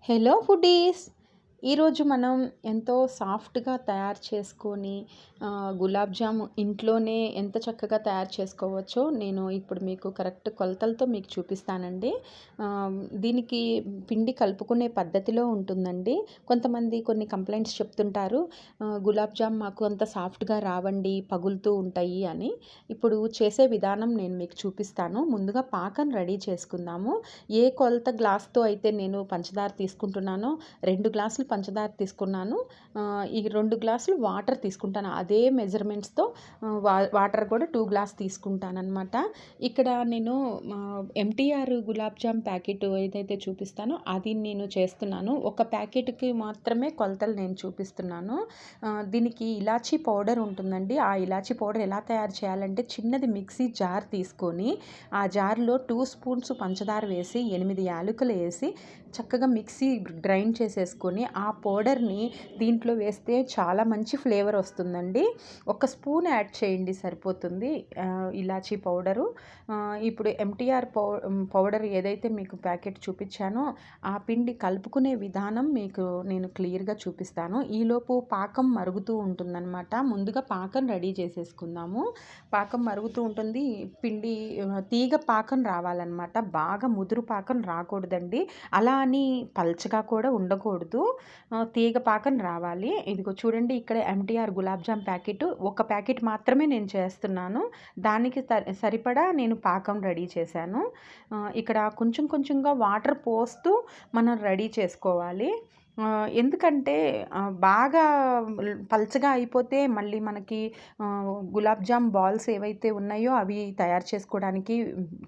Hello foodies! ఈరోజు మనం ఎంతో సాఫ్ట్గా తయారు చేసుకొని గులాబ్ జామ్ ఇంట్లోనే ఎంత చక్కగా తయారు చేసుకోవచ్చో నేను ఇప్పుడు మీకు కరెక్ట్ కొలతలతో మీకు చూపిస్తానండి. దీనికి పిండి కలుపుకునే పద్ధతిలో ఉంటుందండి. కొంతమంది కొన్ని కంప్లైంట్స్ చెప్తుంటారు గులాబ్ జామ్ మాకు అంత సాఫ్ట్గా రావండి పగులుతూ ఉంటాయి అని. ఇప్పుడు చేసే విధానం నేను మీకు చూపిస్తాను. ముందుగా పాకం రెడీ చేసుకుందాము. ఏ కొలత గ్లాస్తో అయితే నేను పంచదార తీసుకుంటున్నానో రెండు గ్లాసులు పంచదార తీసుకున్నాను. ఈ రెండు గ్లాసులు వాటర్ తీసుకుంటాను. అదే మెజర్మెంట్స్తో వాటర్ కూడా టూ గ్లాస్ తీసుకుంటాను అనమాట ఇక్కడ నేను ఎంటీఆర్ గులాబ్ జామ్ ప్యాకెట్ ఏదైతే చూపిస్తానో అది నేను చేస్తున్నాను. ఒక ప్యాకెట్కి మాత్రమే కొలతలు నేను చూపిస్తున్నాను. దీనికి ఇలాచీ పౌడర్ ఉంటుందండి. ఆ ఇలాచీ పౌడర్ ఎలా తయారు చేయాలంటే చిన్నది మిక్సీ జార్ తీసుకొని ఆ జార్లో టూ స్పూన్స్ పంచదార వేసి ఎనిమిది యాలకులు వేసి చక్కగా మిక్సీ గ్రైండ్ చేసేసుకొని ఆ పౌడర్ని దీంట్లో వేస్తే చాలా మంచి ఫ్లేవర్ వస్తుందండి. ఒక స్పూన్ యాడ్ చేయండి సరిపోతుంది. ఇలాచీ పౌడరు. ఇప్పుడు ఎంటీఆర్ పౌ పౌడర్ ఏదైతే మీకు ప్యాకెట్ చూపించానో ఆ పిండి కలుపుకునే విధానం మీకు నేను క్లియర్గా చూపిస్తాను. ఈలోపు పాకం మరుగుతూ ఉంటుందన్నమాట. ముందుగా పాకం రెడీ చేసేసుకుందాము. పాకం మరుగుతూ ఉంటుంది. పిండి తీగ పాకం రావాలన్నమాట. బాగా ముదురు పాకం రాకూడదండి. అలా అని పల్చగా కూడా ఉండకూడదు. తీగ పాకం రావాలి. ఇదిగో చూడండి ఇక్కడ ఎంటీఆర్ గులాబ్ జామ్ ప్యాకెట్. ఒక ప్యాకెట్ మాత్రమే నేను చేస్తున్నాను. దానికి సరిపడా నేను పాకం రెడీ చేశాను. ఇక్కడ కొంచెం కొంచెంగా వాటర్ పోస్తూ మనం రెడీ చేసుకోవాలి. ఎందుకంటే బాగా పల్చగా అయిపోతే మళ్ళీ మనకి గులాబ్ జామ్ బాల్స్ ఏవైతే ఉన్నాయో అవి తయారు చేసుకోవడానికి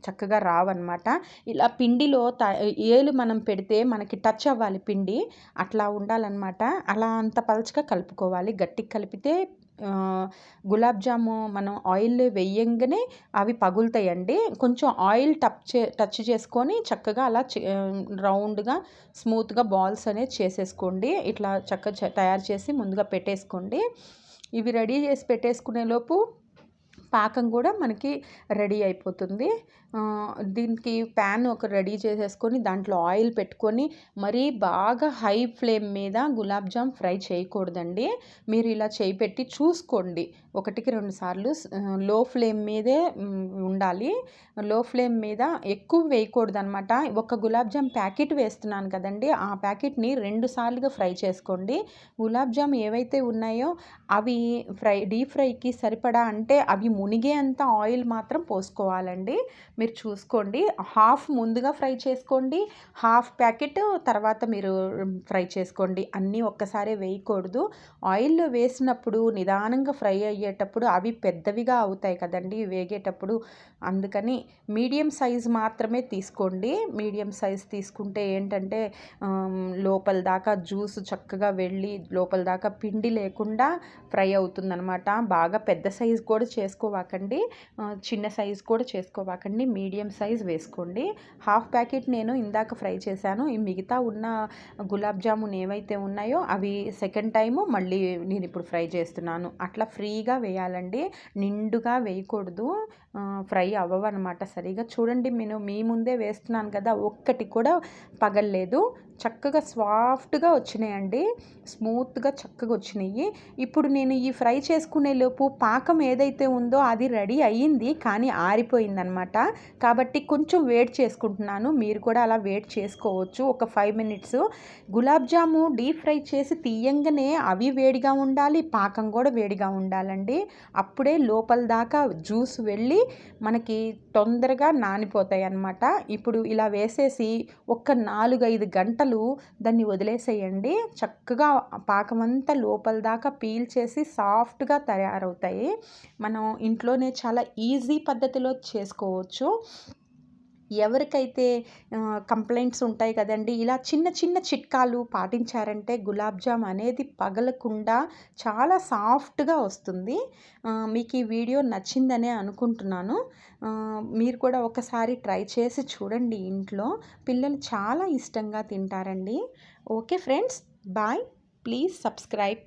చక్కగా రావన్నమాట. ఇలా పిండిలో త ఏలు మనం పెడితే మనకి టచ్ అవ్వాలి పిండి అట్లా ఉండాలన్నమాట. అలా అంత పల్చగా కలుపుకోవాలి. గట్టిగా కలిపితే గులాబ్ జాము మనం ఆయిల్ వేయంగానే అవి పగులుతాయండి. కొంచెం ఆయిల్ టచ్ చే టచ్ చేసుకొని చక్కగా అలా రౌండ్గా స్మూత్గా బాల్స్ అనేది చేసేసుకోండి. ఇట్లా చక్కగా తయారు చేసి ముందుగా పెట్టేసుకోండి. ఇవి రెడీ చేసి పెట్టేసుకునే లోపు పాకం కూడా మనకి రెడీ అయిపోతుంది. దీనికి ప్యాన్ ఒక రెడీ చేసేసుకొని దాంట్లో ఆయిల్ పెట్టుకొని మరీ బాగా హై ఫ్లేమ్ మీద గులాబ్ జామ్ ఫ్రై చేయకూడదండి. మీరు ఇలా చేయి పెట్టి చూసుకోండి. ఒకటికి రెండు సార్లు లో ఫ్లేమ్ మీదే ఉండాలి. లో ఫ్లేమ్ మీద ఎక్కువ వేయకూడదు అనమాట ఒక గులాబ్ జామ్ ప్యాకెట్ వేస్తున్నాను కదండి ఆ ప్యాకెట్ని రెండు సార్లుగా ఫ్రై చేసుకోండి. గులాబ్ జామ్ ఏవైతే ఉన్నాయో అవి ఫ్రై డీప్ ఫ్రైకి సరిపడా అంటే అవి మునిగే అంత ఆయిల్ మాత్రం పోసుకోవాలండి. మీరు చూసుకోండి. హాఫ్ ముందుగా ఫ్రై చేసుకోండి. హాఫ్ ప్యాకెట్ తర్వాత మీరు ఫ్రై చేసుకోండి. అన్నీ ఒక్కసారే వేయకూడదు. ఆయిల్లో వేసినప్పుడు నిదానంగా ఫ్రై అయ్యేటప్పుడు అవి పెద్దవిగా అవుతాయి కదండి వేగేటప్పుడు. అందుకని మీడియం సైజ్ మాత్రమే తీసుకోండి. మీడియం సైజ్ తీసుకుంటే ఏంటంటే లోపల దాకా జ్యూస్ చక్కగా వెళ్ళి లోపల దాకా పిండి లేకుండా ఫ్రై అవుతుందనమాట బాగా పెద్ద సైజ్ కూడా చేసుకో చేసుకోవాకండి. చిన్న సైజ్ కూడా చేసుకోవాకండి. మీడియం సైజ్ వేసుకోండి. హాఫ్ ప్యాకెట్ నేను ఇందాక ఫ్రై చేశాను. ఈ మిగతా ఉన్న గులాబ్ జామున్ ఏవైతే ఉన్నాయో అవి సెకండ్ టైము మళ్ళీ నేను ఇప్పుడు ఫ్రై చేస్తున్నాను. అట్లా ఫ్రీగా వేయాలండి. నిండుగా వేయకూడదు. ఫ్రై అవ్వవన్నమాట సరిగా. చూడండి నేను మీ ముందే వేస్తున్నాను కదా ఒక్కటి కూడా పగలలేదు. చక్కగా సాఫ్ట్గా వచ్చినాయండి. స్మూత్గా చక్కగా వచ్చినాయి. ఇప్పుడు నేను ఈ ఫ్రై చేసుకునే లోపు పాకం ఏదైతే ఉందో అది రెడీ అయ్యింది. కానీ ఆరిపోయిందనమాట కాబట్టి కొంచెం వెయిట్ చేసుకుంటున్నాను. మీరు కూడా అలా వెయిట్ చేసుకోవచ్చు. ఒక five minutes. Gulab jam deep fry చేసి తీయంగానే అవి వేడిగా ఉండాలి. పాకం కూడా వేడిగా ఉండాలండి. అప్పుడే లోపల దాకా జ్యూస్ వెళ్ళి మనకి తొందరగా నానిపోతాయి అన్నమాట ఇప్పుడు ఇలా వేసేసి ఒక నాలుగైదు గంటలు దాన్ని వదిలేసేయండి. చక్కగా పాకమంతా లోపల దాకా పీల్ చేసి సాఫ్ట్గా తయారవుతాయి. మనం ఇంట్లోనే చాలా ఈజీ పద్ధతిలో చేసుకోవచ్చు. ఎవరికైతే కంప్లైంట్స్ ఉంటాయి కదండి ఇలా చిన్న చిన్న చిట్కాలు పాటించారంటే గులాబ్ జామ్ అనేది పగలకుండా చాలా సాఫ్ట్గా వస్తుంది. మీకు ఈ వీడియో నచ్చిందనే అనుకుంటున్నాను. మీరు కూడా ఒకసారి ట్రై చేసి చూడండి ఇంట్లో. పిల్లలు చాలా ఇష్టంగా తింటారండి. Okay friends bye. Please subscribe.